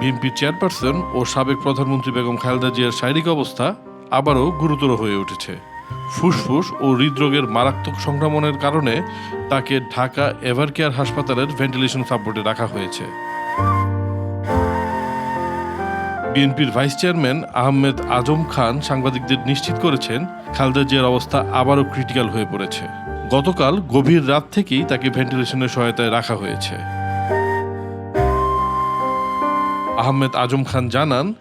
বিএনপির চেয়ারপারসন ও সাবেক প্রধানমন্ত্রী বেগম খালেদা জিয়ার শারীরিক অবস্থা আবারও গুরুতর হয়ে উঠেছে। ফুসফুস ও হৃদরোগের মারাত্মক সংক্রমণের কারণে তাকে ঢাকা এভারকেয়ার হাসপাতালের ভেন্টিলেশন সাপোর্টে রাখা হয়েছে। বিএনপির ভাইস চেয়ারম্যান আহমেদ আজম খান সাংবাদিকদের নিশ্চিত করেছেন, খালেদা জিয়ার অবস্থা আবারও ক্রিটিক্যাল হয়ে পড়েছে। গতকাল গভীর রাত থেকেই তাকে ভেন্টিলেশনের সহায়তায় রাখা হয়েছে। আহমেদ আজম খান জানান,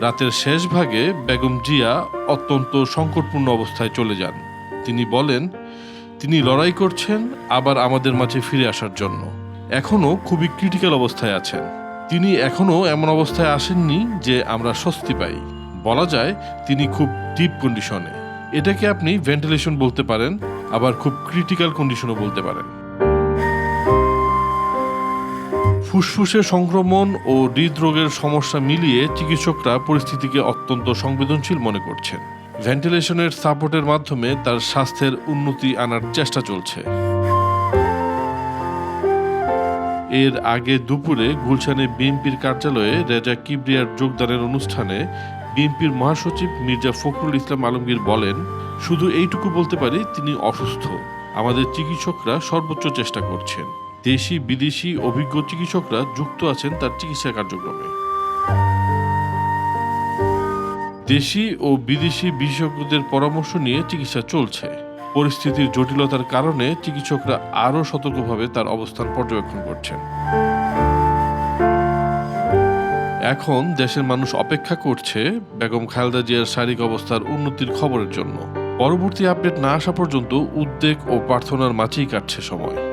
রাতের শেষ ভাগে বেগম জিয়া অত্যন্ত সংকটপূর্ণ অবস্থায় চলে যান। তিনি বলেন, তিনি লড়াই করছেন, আবার আমাদের মাঝে ফিরে আসার জন্য। এখনও খুবই ক্রিটিক্যাল অবস্থায় আছেন। তিনি এখনও এমন অবস্থায় আসেননি যে আমরা স্বস্তি পাই। বলা যায়, তিনি খুব ডিপ কন্ডিশনে এটাকে আপনি ভেন্টিলেশন বলতে পারেন, আবার খুব ক্রিটিক্যাল কন্ডিশনও বলতে পারেন। ফুসফুসে সংক্রমণ ও হৃদরোগের সমস্যা মিলিয়ে চিকিৎসকরা পরিস্থিতিকে অত্যন্ত সংবেদনশীল মনে করছেন। ভেন্টিলেশনের সাপোর্টের মাধ্যমে তার স্বাস্থ্যের উন্নতি আনার চেষ্টা চলছে। এর আগে দুপুরে গুলশানে বিএনপির কার্যালয়ে রেজা কিবরিয়ার যোগদানের অনুষ্ঠানে বিএনপির মহাসচিব মির্জা ফখরুল ইসলাম আলমগীর বলেন, শুধু এইটুকু বলতে পারি, তিনি অসুস্থ। আমাদের চিকিৎসকরা সর্বোচ্চ চেষ্টা করছেন। দেশি, বিদেশি অভিজ্ঞ চিকিৎসকরা যুক্ত আছেন তার চিকিৎসা কার্যক্রমে। দেশি ও বিদেশি বিশেষজ্ঞদের পরামর্শ নিয়ে চিকিৎসা চলছে। পরিস্থিতির জটিলতার কারণে চিকিৎসকরা আরও সতর্কভাবে তার অবস্থান পর্যবেক্ষণ করছেন। এখন দেশের মানুষ অপেক্ষা করছে বেগম খালেদা জিয়ার শারীরিক অবস্থার উন্নতির খবরের জন্য। পরবর্তী আপডেট না আসা পর্যন্ত উদ্বেগ ও প্রার্থনার মাঝেই কাটছে সময়।